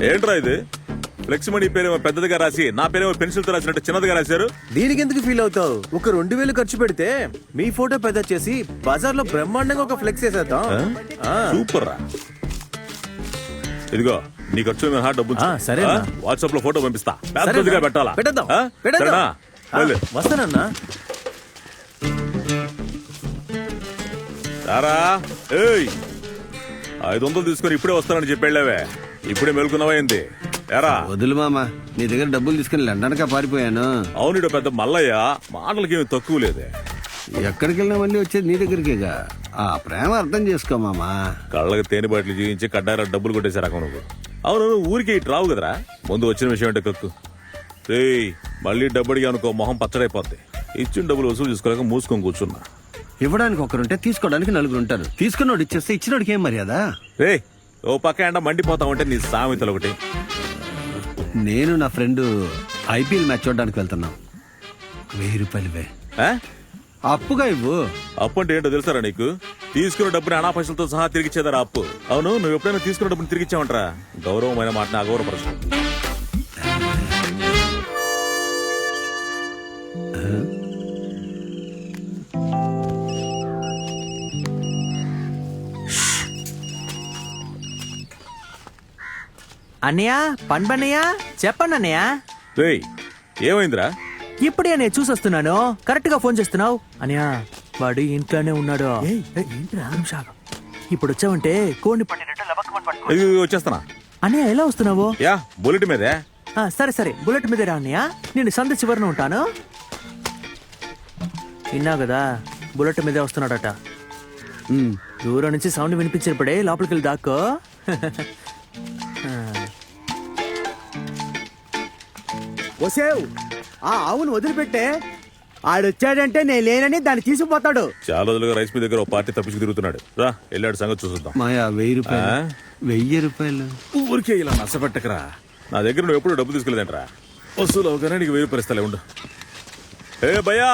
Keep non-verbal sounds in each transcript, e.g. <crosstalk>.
ఏంట్రా ఇది? Flex money పేరేమో పెద్దదిగా రాసి నా పేరేమో పెన్సిల్తో రాసినట్టు చిన్నదిగా రాశారు. దీనికి ఎందుకు ఫీల్ అవుతావు? ఒక రెండు వేలు ఖర్చు పెడితే మీ ఫోటో పెద్ద చేసి బజార్లో బ్రహ్మాండంగా ఒక ఫ్లెక్స్ వేసేద్దాం సూపర్ రా ఇదిగో నీ ఖర్చు మీద డబ్బు సరే. వాట్సాప్లో ఫోటో పంపిస్తా. సరే పెద్దదిగా. పెట్టాలా? పెట్టేద్దాం? పెట్టేద్దాం. వస్తానన్నా. రారా. ఏయ్! ఐదు వందలు తీసుకొని ఇప్పుడే వస్తానని చెప్పి వెళ్ళావే. ఇప్పుడే మెలుకున్నావా ఏంది? ఎరా. వదులు మామ నీ దగ్గర డబ్బులు తీసుకుని లండన్కా పారిపోయాను. అవును పెద్ద మల్లయ్య మాటలకి ఏమి తక్కువ లేదే. ఎక్కడికి వెళ్ళినా మళ్ళీ వచ్చేది నీ దగ్గరికేగా? ఆ ప్రేమ అర్థం చేసుకో మామా. కళ్ళకి తేనె బాటిల్ జీవించి కడ్డారా డబ్బులు కొట్టేశారు అక్కడ నువ్వు. అవును నువ్వు ఊరికి ఇటు రావు కదరా? ముందు వచ్చిన విషయం అంటే కక్కు. రేయ్ మళ్ళీ డబ్బు అడిగా అనుకో మొహం పచ్చడైపోద్ది. ఇచ్చిన డబ్బులు వసూలు చేసుకోలేక మూసుకొని కూర్చున్నా. ఇవ్వడానికి ఒకరుంటే తీసుకోవడానికి నలుగురు ఉంటారు. తీసుకున్నోడు ఇచ్చేస్తే ఇచ్చినోడికి ఏం మర్యాద? రే ఓ పక్క ఎండ మండిపోతా ఉంటే నీ సామెతలు ఒకటి. నేను నా ఫ్రెండ్ ఐపీఎల్ మ్యాచ్ చూడడానికి వెళ్తున్నాం. వెయ్యి రూపాయలువే. ఆ? అప్పుగా ఇవ్వు. అప్పు అంటే ఏంటో తెలుసారా నీకు? తీసుకున్న డబ్బుని అనా పైసలతో సహా తిరిగి ఇచ్చేదారా అప్పు? అవును నువ్వు ఎప్పుడైనా తీసుకున్న డబ్బుని తిరిగి ఇచ్చావంటరా గౌరవమైన మాటని అగౌరవపరచు అన్నయ్య పన్బన్నయ్య చెప్పండి అన్నయ్య రేయ్ ఏమైందిరా? ఇప్పుడే నేను చూసొస్తున్నాను. కరెక్ట్గా ఫోన్ చేస్తున్నావు. అన్నయ్య వాడు ఇంట్లోనే ఉన్నాడు. ఇప్పుడు వచ్చావంటే కోడిని పట్టినట్టు లబక్కమని పట్టుకో. ఇది వచ్చేస్తానా అన్నయ్య ఎలా వస్తున్నావు? యా బుల్లెట్ మీదే. ఆ, సరే సరే. బుల్లెట్ మీద రా అన్నయ్య. నేను సంద చివరన ఉంటాను. విన్నావు కదా బుల్లెట్ మీదే వస్తున్నాడట. దూరం నుంచి సౌండ్ వినిపించినప్పుడే లోపలికి వెళ్ళి దాక్కో. <laughs> వసేవ్ ఆ ఆవును వదిలిపెట్టే. ఆడొచ్చాడంటే నేను లేనని దాన్ని తీసుకుపోతాడు. చాలా రోజులుగా రైస్ మీ దగ్గర ఒక పార్టీ తప్పించుకు తిరుగుతున్నాడు. రా వెళ్ళాడు సంగతి చూసుద్దాం మాయా వెయ్యి? రూపాయలు. వెయ్యి రూపాయలు. ఊరికే ఇలా నచ్చబెట్టకరా నా దగ్గర నువ్వు ఎప్పుడు డబ్బు తీసుకెళ్ళదంటరా వసూలు అవగానే నీకు వేరు పరిస్థితులే ఉండు. ఏ భయ్యా!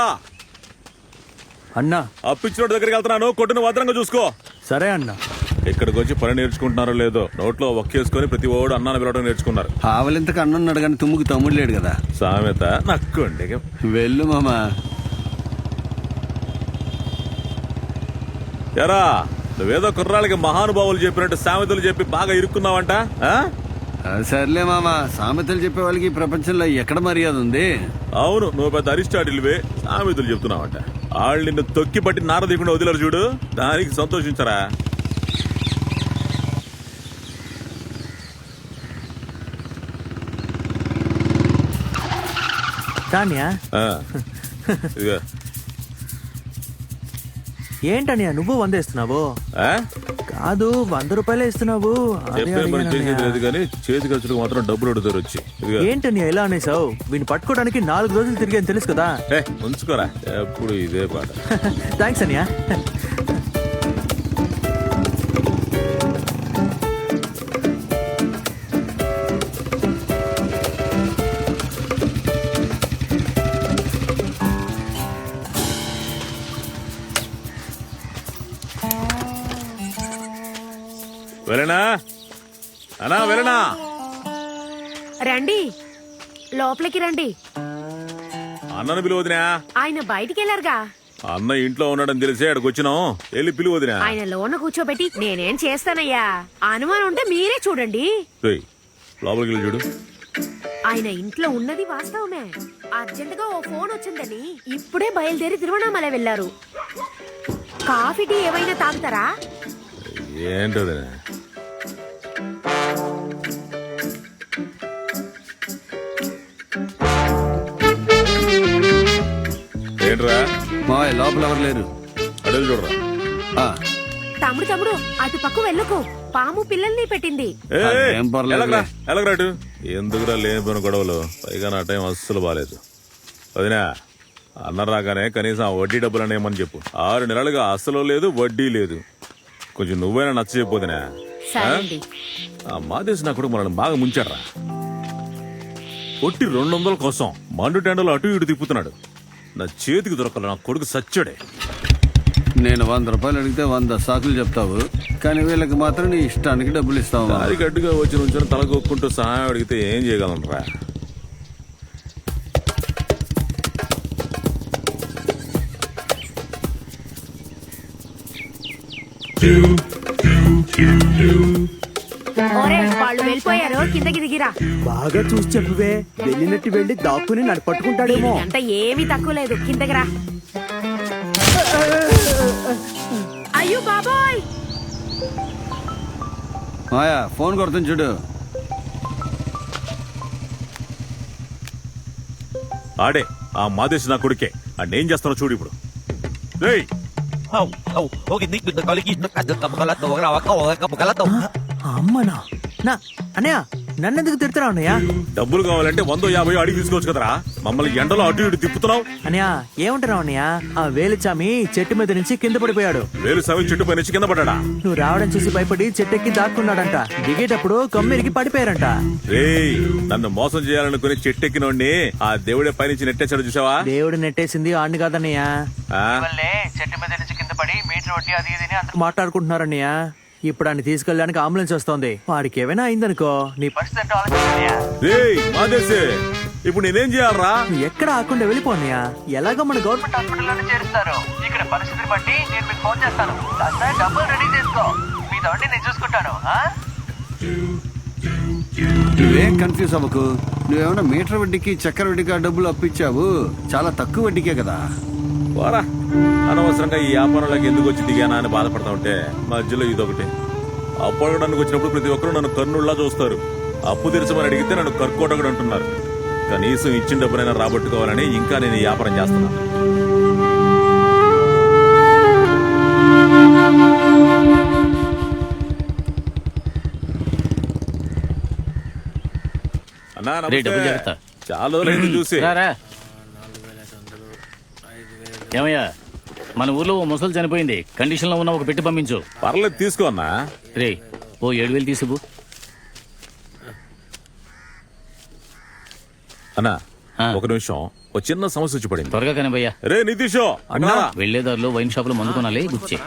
అన్నా. అప్పిచ్చినోడి దగ్గరికి వెళ్తున్నాను కొట్టును భద్రంగా చూసుకో. సరే అన్నా. ఇక్కడికి వచ్చి పని నేర్చుకుంటున్నారో లేదో నోట్లో ఒక్కేసుకొని ప్రతి ఓడు అన్నాన్ని పిలవడం నేర్చుకున్నారు. ఆవలింతకు అన్నున్నాడు కానీ తుమ్ముకు తమ్ముడు లేడు కదా. సామెత నక్కండి. వెళ్ళు మామా. ఎరా నువ్వేదో కుర్రాళ్ళకి మహానుభావులు చెప్పినట్టు సామెతలు చెప్పి బాగా ఇరుక్కున్నావంట సర్లే మామా. సామెతలు చెప్పే వాళ్ళకి ఈ ప్రపంచంలో ఎక్కడ మర్యాద ఉంది? అవును నువ్వు పెద్ద అరిస్టాటిల్వే సామెతలు చెప్తున్నావంట. వాళ్ళు నిన్ను తొక్కి పట్టి నార తీయకుండా వదిలేరు చూడు. దానికి సంతోషించరా? తాన్యా ఆ. <laughs> ఇదిగో. ఏంటన్నయ్య నువ్వు వంద ఇస్తున్నావు ఆ? కాదు వంద రూపాయలే ఇస్తున్నావు అదే చెప్పే పని అడిగాను చేసేది అన్నయ్య. లేదు కానీ చేతి ఖర్చులకు మాత్రం డబ్బులు అడుగుతారు వచ్చి ఇదిగో. ఏంటన్నయ్య ఎలా అనేసావు వీడిని పట్టుకోవడానికి నాలుగు రోజులు తిరిగాను తెలుసు కదా ఏ ఉంచుకోరా ఎప్పుడు ఇదే పాట థ్యాంక్స్ అన్నయ్య రండి. లోపలికి రండి. అన్నను పిలువదినా? ఆయన బయటికి వెళ్ళారుగా. అన్న ఇంట్లో ఉన్నాడని తెలిసే అక్కడికి వచ్చినాం. వెళ్ళి పిలువదినా? ఆయన లోన కూర్చోబెట్టి నేనేం చేస్తానయ్యా? అనుమానం ఉంటే మీరే చూడండి. రేయ్, లోపలికి వెళ్ళి చూడు. ఆయన ఇంట్లో ఉన్నది వాస్తవమే. అర్జెంట్గా ఓ ఫోన్ వచ్చిందని ఇప్పుడే బయలుదేరి తిరువణామల వెళ్ళారు కాఫీ టీ ఏమైనా తాగుతారా? ఏంట్రా మావయ్య లోపల ఎవరు లేరు? అడవి చూడరా. ఆ, తమ్ముడు తమ్ముడు అటు పక్క వెళ్ళకు. పాము పిల్లల్ని పెట్టింది. ఏ, ఎందుకురా లేనిపోయిన గొడవలు? పైగా నా టైం అస్సలు బాగాలేదు వదినా అన్న రాగానే కనీసం ఆ వడ్డీ డబ్బులు అనేమని చెప్పు. ఆరు నెలలుగా అస్సలు లేదు వడ్డీ లేదు. కొంచెం నువ్వైనా నచ్చ సరే అండి. ఆ మాదేశ్ నా కొడుకు మనల్ని బాగా ముంచాడ్రా. ఒట్టి రెండు వందల కోసం మండు టెండలు అటు ఇటు తిప్పుతున్నాడు. నా చేతికి దొరకల నా కొడుకు సచ్చాడే. నేను వంద రూపాయలు అడిగితే వంద సాకులు చెప్తావు. కానీ వీళ్ళకి మాత్రం నీ ఇష్టానికి డబ్బులు ఇస్తావు. దారి గడ్డుగా వచ్చి నుంచొని తలకొక్కుంటూ సహాయం అడిగితే ఏం చేయగలనరా ఒరే వాళ్ళు వెళ్ళిపోయారు. కిందకి దిగిరా. బాగా చూసి చెప్పువే. వెళ్ళినట్టు వెళ్ళి దాక్కుని నన్ను పట్టుకుంటాడేమో అంత ఏమీ తక్కువ లేదు. కిందకి రా. అయ్యో బాబోయ్! మాయా ఫోన్ కొడుతుంది చూడు. ఆడే ఆ మాదేశ్ నా కొడుకే. అండ్ ఏం చేస్తానో చూడు ఇప్పుడు. రేయ్ kamu kalah tuh, kenapa kau kamu kalah tuh? అమ్మనా? నా అన్నయ్య నన్నెందుకు తిడుతున్నావు అన్నయ్య? డబ్బులు కావాలంటే వందో యాభై అడిగి తీసుకోవచ్చు కదరా. మమ్మల్ని ఎండలో అటు ఇటు తిప్పుతున్నావు. అన్నయ్య ఏమంటున్నావు అన్నయ్య? ఆ వేలుచామి చెట్టు మీద నుంచి కింద పడిపోయాడు. వేలు సవి చెట్టు పై నుంచి కింద పడ్డా నువ్వు రావడం చూసి భయపడి చెట్టెక్కి దాక్కున్నాడంట. దిగేటప్పుడు కమ్మిరికి పడిపోయారంట రేయ్ నన్ను మోసం చేయాలనుకుని చెట్టెక్కినోడిని ఆ దేవుడే పైనుంచి నెట్టేశాడు చూసావా? దేవుడు నెట్టేసింది ఆడిని కాదన్నయ్య. ఆ? చెట్టు మీద నుంచి కింద పడి మీటర్ వడ్డీ అది ఇది మాట్లాడుకుంటున్నారన్నయ్య ఇప్పుడు ఆయన తీసుకెళ్ళడానికి అంబులెన్స్ వస్తోంది. వాడికి ఏమైనా అయిందనుకో నీ పరిస్థితి ఏంటో ఆలోచించన్నయ్య. రేయ్ మాదేశే ఇప్పుడు నేనేం చేయాలరా? నువ్వు ఎక్కడ ఆకుండా వెళ్ళిపోన్నయ్య ఎలాగో మన గవర్నమెంట్ హాస్పిటల్లోనే చేరుస్తారు. ఇక్కడ పరిస్థితిని బట్టి నేను మీకు ఫోన్ చేస్తాను. కాస్త డబ్బులు రెడీ చేసుకో. మీ నేను చూసుకుంటాను ఆ? నువ్వేం కన్ఫ్యూజ్ అవ్వకు. నువ్వేమైనా మీటర్ వడ్డీకి చక్కెర వడ్డీకి ఆ డబ్బులు అప్పించావు చాలా తక్కువ వడ్డీకే కదా. పోరా. అనవసరంగా ఈ వ్యాపారంలోకి ఎందుకు వచ్చి దిగానా అని బాధపడతా ఉంటే మధ్యలో ఇదొకటి. అప్పు అడగడానికి వచ్చినప్పుడు ప్రతి ఒక్కరు నన్ను కర్నుల్లా చూస్తారు. అప్పు తీర్చమని అడిగితే నన్ను కర్కోటకుడు అంటున్నారు. కనీసం ఇచ్చిన డబ్బునైనా రాబట్టుకోవాలని ఇంకా నేను ఈ వ్యాపారం చేస్తున్నాను అన్నా. చాలా రోజులైంది చూసి. ఏమయ్యా? మన ఊర్లో ఓ ముసలు చనిపోయింది. కండిషన్లో ఉన్న ఒక పెట్టి పంపించు. పర్లేదు తీసుకో అన్నా. రే ఓ ఏడు వేలు తీసుకు. అన్నా. ఒక నిమిషం. ఒక చిన్న సమస్య వచ్చి పడింది త్వరగా కనిపోయ్యా. రే నితీషో అన్నా. వెళ్ళేదారిలో వైన్ షాప్లో మందు కొనాలి గుచ్చే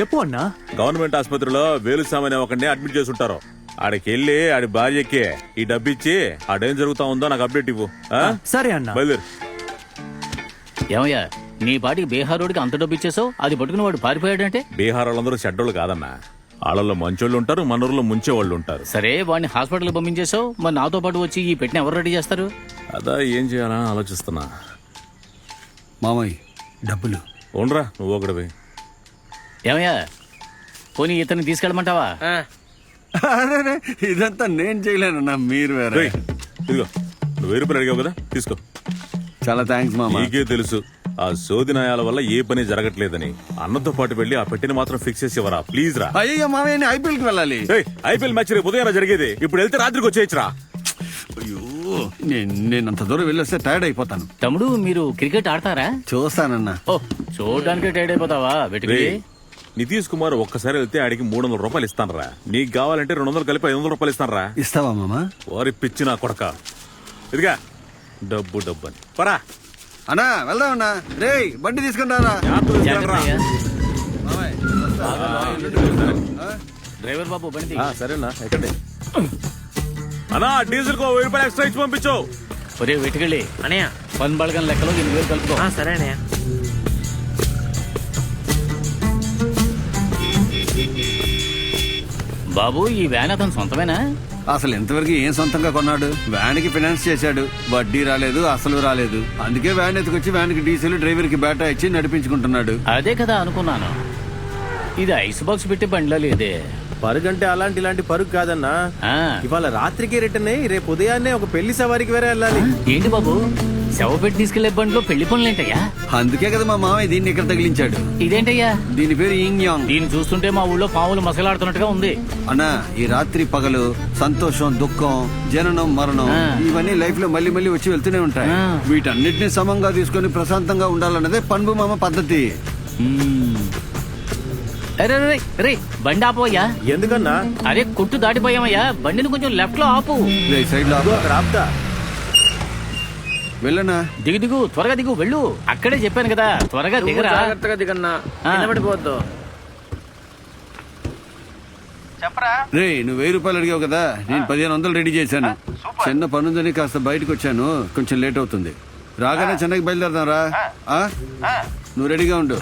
చెప్పు అన్నా. గవర్నమెంట్ ఆసుపత్రిలో వేలుస్వామి అనే ఒకరిని అడ్మిట్ చేసి ఉంటారు. ఆడికి వెళ్ళి ఆడి భార్యకి ఈ డబ్బు ఇచ్చి ఆడేం జరుగుతా ఉందో నాకు అప్డేట్ ఇవ్వు. ఆ? సరే అన్నా. బయలుదేరు. ఏమయ్యా నీ పాటికి బీహార్ రోడ్కి అంత డబ్బు ఇచ్చేసావు? అది పట్టుకుని వాడు పారిపోయాడంటే? బీహార్ వాళ్ళందరూ చెడ్డోళ్ళు కాదన్నా వాళ్ళల్లో మంచోళ్ళు ఉంటారు మనూరులో ముంచే వాళ్ళు ఉంటారు. సరే వాడిని హాస్పిటల్ పంపించేసావు మరి నాతో పాటు వచ్చి ఈ పెట్టిన ఎవరు రెడీ చేస్తారు? అదా ఏం చేయాలని ఆలోచిస్తున్నా. మామయ్య డబ్బులు. ఉండరా నువ్వు ఒకటివి ఏమయ్యా పోనీ ఇతన్ని తీసుకెళ్ళమంటావా? ఇదంతా నేను చేయలేనన్నా మీరు వేరే. ఇదిగో నువ్వు రూపాయలు అడిగావు కదా తీసుకో. చాలా థ్యాంక్స్ మామ. నీకే తెలుసు. ఆ సోది న్యాయాల వల్ల ఏ పని జరగట్లేదని. అన్నతో పాటు వెళ్ళి ఆ పెట్టిని మాత్రం ఫిక్స్ చేసి ఇవ్వరా? ప్లీజ్ రా. అయ్యో మామయ్య నేను ఐపీఎల్కి వెళ్ళాలి ఐపీఎల్ మ్యాచ్ రేపు ఉదయం జరిగేది. ఇప్పుడు వెళ్తే రాత్రికి వచ్చేయచ్చురా. అయ్యో నేను నేను అంత దూరం వెళ్ళొస్తే టైర్డ్ అయిపోతాను. తమ్ముడు మీరు క్రికెట్ ఆడతారా? చూస్తానన్నా. ఓ చూడడానికి టైడ్ అయిపోతావా? రేయ్, నితీష్ కుమార్ ఒక్కసారి వెళ్తే ఆడికి మూడు వందల రూపాయలు ఇస్తానరా. నీకు కావాలంటే రెండు వందలు కలిపి ఐదు వందల రూపాయలు ఇస్తానరా. ఇస్తావా మామ? వారి పిచ్చి నా కొడక. ఇదిగా డబ్బు డబ్బు అని పరా. అన్నా బండి తీసుకుని రారా జాగ్రత్తగా తీసుకెళ్ళరా. జాగ్రత్తయ్యా. డ్రైవర్ బాబు బండి. సరేనా ఎక్కడే? అన్నా డీజిల్ కో వెయ్యి రూపాయలు ఎక్స్ట్రా ఇచ్చి పంపించు. ఒరే వెతికెళ్ళి అన్నయ్య. పన్ బళగం లెక్కలో ఎనిమిది వేలు కలుపుకో. సరే అన్నయ్య. బాబు ఈ వ్యాన్ అతను సొంతమేనా? అసలు ఇంతవరకు ఏం సొంతంగా కొన్నాడు? వ్యాన్కి ఫైనాన్స్ చేశాడు. వడ్డీ రాలేదు అసలు రాలేదు. అందుకే వ్యాన్ ఎత్తుకొచ్చి వ్యాన్కి డీజిల్ డ్రైవర్కి బేటా ఇచ్చి నడిపించుకుంటున్నాడు. అదే కదా అనుకున్నాను. ఇది ఐస్ బాక్స్ పెట్టి బండిలో లేదే. పరుగంటే అలాంటి ఇలాంటి పరుగు కాదన్నా. ఆ, ఇవాళ రాత్రికి రిటర్న్ అయ్యి రేపు ఉదయాన్నే ఒక పెళ్ళి సవారికి వేరే వెళ్ళాలి. ఏంటి బాబు? శవ పెట్టి తీసుకెళ్ళే బండిలో పెళ్ళి పనులేంటయ్యా అందుకే కదా మా మామయ్య దీన్ని ఇక్కడ తగిలించాడు. ఇదేంటయ్యా? దీని పేరు ఇంగ్ యాంగ్. దీన్ని చూస్తుంటే మా ఊళ్ళో పాములు మసలాడుతున్నట్టుగా ఉంది. అన్నా ఈ రాత్రి పగలు సంతోషం దుఃఖం జననం మరణం. ఇవన్నీ లైఫ్లో మళ్ళీ మళ్ళీ వచ్చి వెళ్తూనే ఉంటాయి. వీటన్నిటిని సమంగా తీసుకొని ప్రశాంతంగా ఉండాలన్నదే పన్బు మామ పద్ధతి. అరే రే బండి ఆపోయ్యా ఎందుకన్నా? అరే కొట్టు దాటిపోయామయ్యా. బండిని కొంచెం లెఫ్ట్లో ఆపు సైడ్లో ఇదిగో అక్కడ ఆపుతా. వెళ్ళనా? దిగు దిగు త్వరగా దిగు వెళ్ళు. అక్కడే చెప్పాను కదా త్వరగా దిగరా. జాగ్రత్తగా దిగన్నా. కింద పడిపోవద్దు. రే నువ్వు వెయ్యి రూపాయలు అడిగావు కదా నేను పదిహేను వందలు రెడీ చేశాను. చిన్న పనుందని కాస్త బయటకు వచ్చాను కొంచెం లేట్ అవుతుంది. రాగానే చెన్నైకి బయలుదేరదాం రా ఆ? నువ్వు రెడీగా ఉండు.